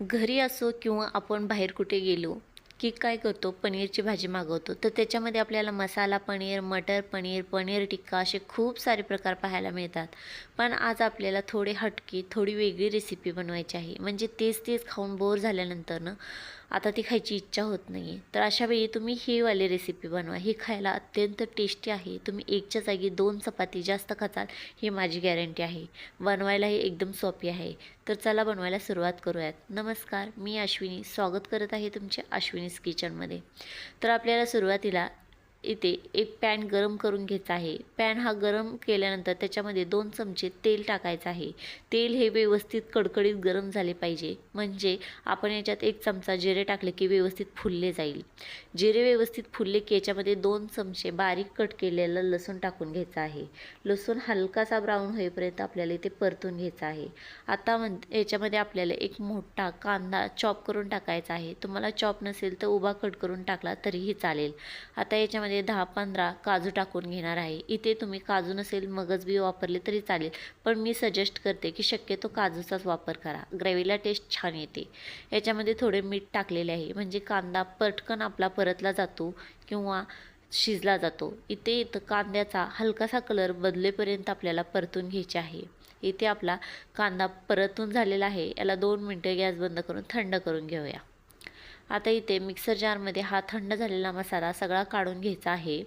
घरी असो किंवा आपण बाहेर कुठे गेलो की काय करतो? पनीरची भाजी मागवतो. तर त्याच्यामध्ये आपल्याला मसाला पनीर मटर पनीर पनीर टिक्का असे खूप सारे प्रकार पाहायला मिळतात. पण आज आपल्याला थोडे हटके थोडी वेगळी रेसिपी बनवायची आहे. म्हणजे तेच तेच खाऊन बोर झाल्यानंतर ना आता ती खायची इच्छा होत नाही आहे तर अशा वेळी तुम्ही ही वाली रेसिपी बनवा. ही खायला अत्यंत टेस्टी आहे. तुम्ही एकच्या जागी दोन चपाती जास्त खाचाल ही माझी गॅरंटी आहे. बनवायला ही एकदम सोपी आहे. तर चला बनवायला सुरुवात करूयात. नमस्कार मी अश्विनी. स्वागत करत आहे तुमच्या अश्विनीज किचनमध्ये तर आपल्याला सुरुवातीला इथे एक पॅन गरम करून घ्यायचा आहे. पॅन हा गरम केल्यानंतर त्याच्यामध्ये दोन चमचे तेल टाकायचं आहे. तेल हे व्यवस्थित कडकडीत गरम झाले पाहिजे. म्हणजे आपण याच्यात एक चमचा जिरे टाकले की व्यवस्थित फुलले जाईल. जिरे व्यवस्थित फुलले की याच्यामध्ये दोन चमचे बारीक कट केलेलं लसूण टाकून घ्यायचं आहे. लसूण हलकासा ब्राऊन होईपर्यंत आपल्याला इथे परतून घ्यायचा आहे. आता म्हण याच्यामध्ये आपल्याला एक मोठा कांदा चॉप करून टाकायचा आहे. तुम्हाला चॉप नसेल तर उभा कट करून टाकला तरीही चालेल. आता याच्यामध्ये दहा पंधरा काजू टाकून घेणार आहे. इथे तुम्ही काजू नसेल मगज बी वापरले तरी चालेल. पण मी सजेस्ट करते की शक्यतो काजूचाच वापर करा. ग्रेव्हीला टेस्ट छान येते. याच्यामध्ये थोडे मीठ टाकलेले आहे. म्हणजे कांदा पटकन आपला परतला जातो किंवा शिजला जातो. इथे इथं कांद्याचा हलकासा कलर बदलेपर्यंत आपल्याला परतून घ्यायचे आहे. इथे आपला कांदा परतून झालेला आहे. याला दोन मिनटं गॅस बंद करून थंड करून घेऊया. आता इथे मिक्सर जारमध्ये हा थंड झालेला मसाला सगळा काढून घ्यायचा आहे.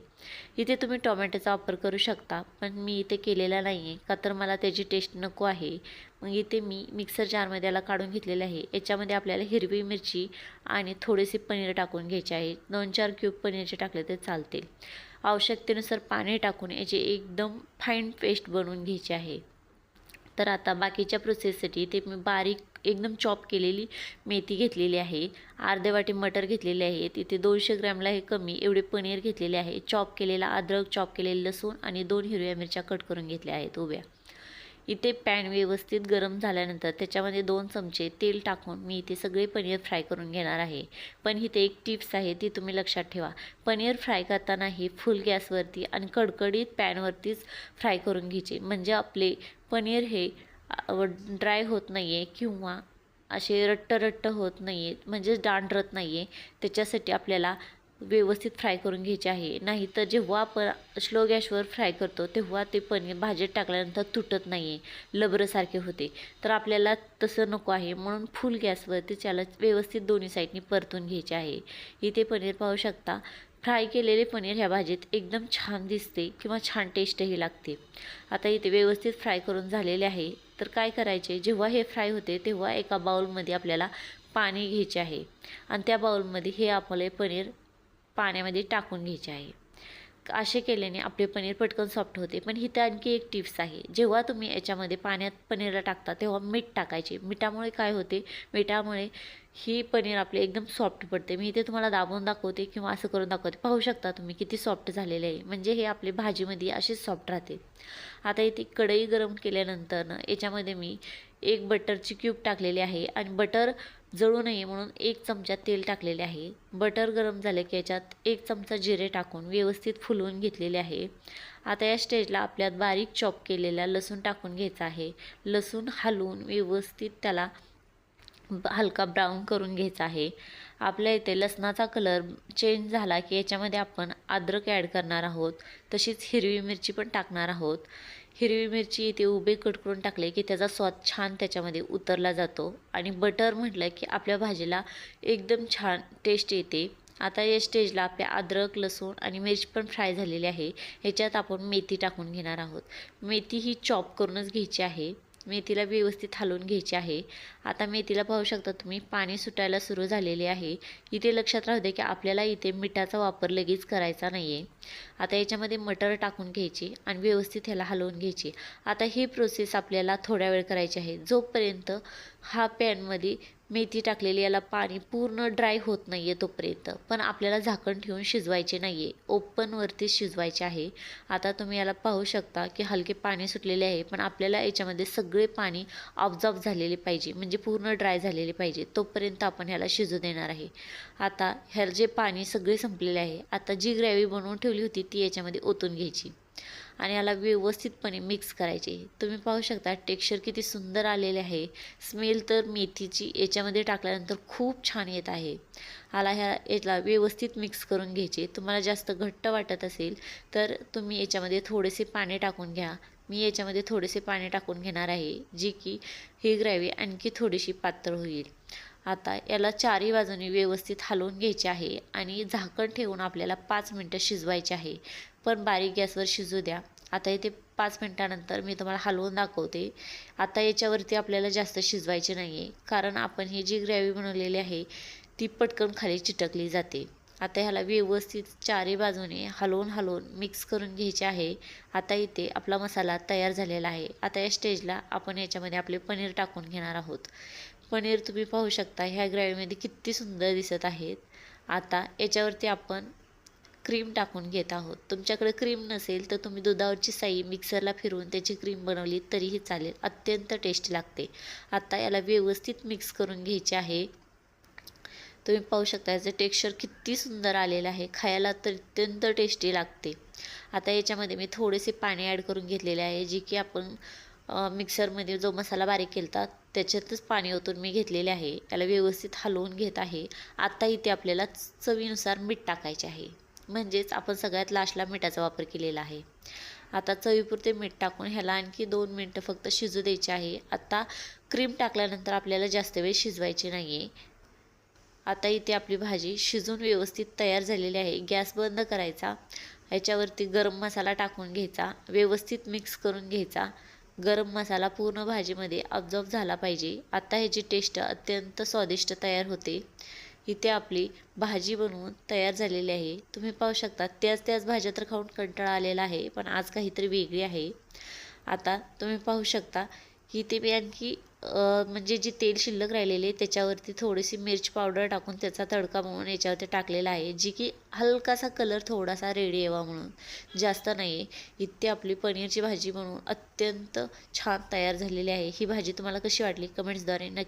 इथे तुम्ही टोमॅटोचा वापर करू शकता पण मी इथे केलेला नाही आहे का तर मला त्याची टेस्ट नको आहे. मग इथे मी मिक्सर जारमध्ये याला काढून घेतलेलं आहे. याच्यामध्ये आपल्याला हिरवी मिरची आणि थोडेसे पनीर टाकून घ्यायचे आहे. दोन चार क्यूब पनीरचे टाकले तर चालतील. आवश्यकतेनुसार पाणी टाकून याची एकदम फाईन पेस्ट बनवून घ्यायची आहे. तर आता बाकीच्या प्रोसेससाठी ते मी बारीक एकदम चॉप केलेली मेथी घेतलेली आहे अर्धे वाटी मटर घेतलेले आहे तिथे दोनशे ग्रॅमला हे कमी एवढे पनीर घेतलेले आहे चॉप केलेला अद्रक चॉप केलेले लसूण आणि दोन हिरव्या मिरच्या कट करून घेतल्या आहेत उभ्या. इथे पॅन व्यवस्थित गरम झाल्यानंतर त्याच्यामध्ये दोन चमचे तेल टाकून मी इथे सगळे पनीर फ्राय करून घेणार आहे. पण इथे एक टिप्स आहे ती तुम्ही लक्षात ठेवा. पनीर फ्राय करताना हे फुल गॅसवरती आणि कडकडीत पॅनवरतीच फ्राय करून घ्यायचे. म्हणजे आपले पनीर हे ड्राय होत नाही आहे किंवा असे रट्ट रट्ट होत नाही आहेत म्हणजेच डांडरत नाही आहे त्याच्यासाठी आपल्याला व्यवस्थित फ्राय करून घ्यायचे आहे. नाही तर जेव्हा आपण स्लो गॅसवर फ्राय करतो तेव्हा ते पनीर भाजीत टाकल्यानंतर तुटत नाही आहे लबरसारखे होते. तर आपल्याला तसं नको आहे. म्हणून फुल गॅसवरती त्याला व्यवस्थित दोन्ही साईडनी परतून घ्यायचे आहे. इथे पनीर पाहू शकता फ्राय केलेले पनीर ह्या भाजीत एकदम छान दिसते किंवा छान टेस्टही लागते. आता इथे व्यवस्थित फ्राय करून झालेले आहे. तर काय करायचे? जेव्हा हे फ्राय होते तेव्हा एका बाउलमध्ये आपल्याला पाणी घ्यायचे आहे. आणि त्या बाउलमध्ये हे आपले पनीर पाण्यामध्ये टाकून घ्यायचे आहे. असे केल्याने आपले पनीर पटकन सॉफ्ट होते. पण इथे आणखी एक टिप्स आहे. जेव्हा तुम्ही याच्यामध्ये पाण्यात पनीरला टाकता तेव्हा मीठ टाकायचे. मिठामुळे काय होते? मिठामुळे ही पनीर आपले एकदम सॉफ्ट पडते. मी इथे तुम्हाला दाबून दाखवते किंवा असं करून दाखवते. पाहू शकता तुम्ही किती सॉफ्ट झालेले आहे. म्हणजे हे आपले भाजीमध्ये असेच सॉफ्ट राहते. आता इथे कढई गरम केल्यानंतर ना याच्यामध्ये मी एक बटरची क्यूब टाकलेली आहे. आणि बटर जळू नये म्हणून एक चमचा तेल टाकलेले आहे. बटर गरम झाले की याच्यात एक चमचा जिरे टाकून व्यवस्थित फुलवून घेतलेले आहे. आता या स्टेजला आपल्यात बारीक चॉप केलेला लसूण टाकून घ्यायचा आहे. लसूण हलवून व्यवस्थित त्याला हलका ब्राऊन करून घ्यायचा आहे. आपल्या इथे लसणाचा कलर चेंज झाला की याच्यामध्ये आपण अद्रक ॲड करणार आहोत. तशीच हिरवी मिरची पण टाकणार आहोत. हिरवी मिरची इथे उभे कट करून टाकले की त्याचा स्वाद छान त्याच्यामध्ये उतरला जातो. आणि बटर म्हटलं की आपल्या भाजीला एकदम छान टेस्ट येते. आता या स्टेजला आपल्या अद्रक लसूण आणि मिरची पण फ्राय झालेली आहे. ह्याच्यात आपण मेथी टाकून घेणार आहोत. मेथी ही चॉप करूनच घ्यायची आहे. मेथीला व्यवस्थित हलवून घ्यायची आहे. आता मेथीला पाहू शकता तुम्ही पाणी सुटायला सुरू झालेले आहे. इथे लक्षात राहू दे की आपल्याला इथे मिठाचा वापर लगेच करायचा नाही आहे आता याच्यामध्ये मटर टाकून घ्यायची आणि व्यवस्थित ह्याला हलवून घ्यायची. आता ही प्रोसेस आपल्याला थोड्या वेळ करायची आहे. जोपर्यंत हा पॅनमध्ये मेथी टाकलेली याला पाणी पूर्ण ड्राय होत नाही आहे तोपर्यंत. पण आपल्याला झाकण ठेवून शिजवायचे नाही आहे ओपनवरती शिजवायचे आहे. आता तुम्ही याला पाहू शकता की हलके पाणी सुटलेले आहे पण आपल्याला याच्यामध्ये सगळे पाणी ऑब्झॉर्ब झालेले पाहिजे म्हणजे पूर्ण ड्राय झालेले पाहिजे. तोपर्यंत आपण ह्याला शिजू देणार आहे. आता ह्याला जे पाणी सगळे संपलेले आहे आता जी ग्रॅव्ही बनवून ठेवली होती ती याच्यामध्ये ओतून घ्यायची. आणि याला व्यवस्थितपणे मिक्स करायचे. तुम्ही पाहू शकता टेक्स्चर किती सुंदर आलेले आहे. स्मेल तर मेथीची याच्यामध्ये टाकल्यानंतर खूप छान येत आहे. आला ह्या याला व्यवस्थित मिक्स करून घ्यायचे. तुम्हाला जास्त घट्ट वाटत असेल तर तुम्ही याच्यामध्ये थोडेसे पाणी टाकून घ्या. मी याच्यामध्ये थोडेसे पाणी टाकून घेणार आहे जी की ही ग्रॅव्ही आणखी थोडीशी पातळ होईल. आता याला चारही बाजूने व्यवस्थित हलवून घ्यायचे आहे आणि झाकण ठेवून आपल्याला पाच मिनटं शिजवायचे आहे. पण बारीक गॅसवर शिजू द्या. आता इथे पाच मिनटानंतर मी तुम्हाला हलवून दाखवते. आता याच्यावरती आपल्याला जास्त शिजवायचे नाही आहे कारण आपण ही जी ग्रॅव्ही बनवलेली आहे ती पटकन खाली चिटकली जाते. आता ह्याला व्यवस्थित चारी बाजूने हलवून हलवून मिक्स करून घ्यायचे आहे. आता इथे आपला मसाला तयार झालेला आहे. आता या स्टेजला आपण याच्यामध्ये आपले पनीर टाकून घेणार आहोत. पनीर तुम्ही पाहू शकता ह्या ग्रॅव्हीमध्ये किती सुंदर दिसत आहेत. आता याच्यावरती आपण क्रीम टाकून घेत आहोत. तुमच्याकडे क्रीम नसेल तर तुम्ही दुधावरची साई मिक्सरला फिरवून त्याची क्रीम बनवली तरीही चालेल. अत्यंत टेस्टी लागते. आता याला व्यवस्थित मिक्स करून घ्यायचे आहे. तुम्ही पाहू शकता याचं टेक्स्चर किती सुंदर आलेलं आहे. खायला तर अत्यंत टेस्टी लागते. आता याच्यामध्ये मी थोडेसे पाणी ॲड करून घेतलेले आहे जे की आपण मिक्सरमध्ये जो मसाला बारीक केला त्याच्यातच पाणी ओतून मी घेतलेले आहे. याला व्यवस्थित हलवून घेत आहे. आता इथे आपल्याला चवीनुसार मीठ टाकायचे आहे. म्हणजेच आपण सगळ्यात लास्टला मिठाचा वापर केलेला आहे. आता चवीपुरते मीठ टाकून ह्याला आणखी दोन मिनटं फक्त शिजू द्यायचे आहे. आता क्रीम टाकल्यानंतर आपल्याला जास्त वेळ शिजवायची नाही आहे आता इथे आपली भाजी शिजून व्यवस्थित तयार झालेली आहे. गॅस बंद करायचा. ह्याच्यावरती गरम मसाला टाकून घ्यायचा. व्यवस्थित मिक्स करून घ्यायचा. गरम मसाला पूर्ण भाजीमध्ये ऑब्झॉर्व झाला पाहिजे. आता ह्याची टेस्ट अत्यंत स्वादिष्ट तयार होते. इथे आपली भाजी बनवून तयार झालेली आहे. तुम्ही पाहू शकता त्याच त्याच भाज्या तर खाऊन कंटाळा आलेला आहे पण आज काहीतरी वेगळी आहे. आता तुम्ही पाहू शकता इथे मी आणखी म्हणजे जे तेल शिल्लक राहिलेले त्याच्यावरती थोडीशी मिरची पावडर टाकून त्याचा तडका म्हणून याच्यावरती टाकलेला आहे जी की हलकासा कलर थोडासा रेडी यावा म्हणून. जास्त नाही आहे इथे आपली पनीरची भाजी बनवून अत्यंत छान तयार झालेली आहे. ही भाजी तुम्हाला कशी वाटली? कमेंट्सद्वारे नक्की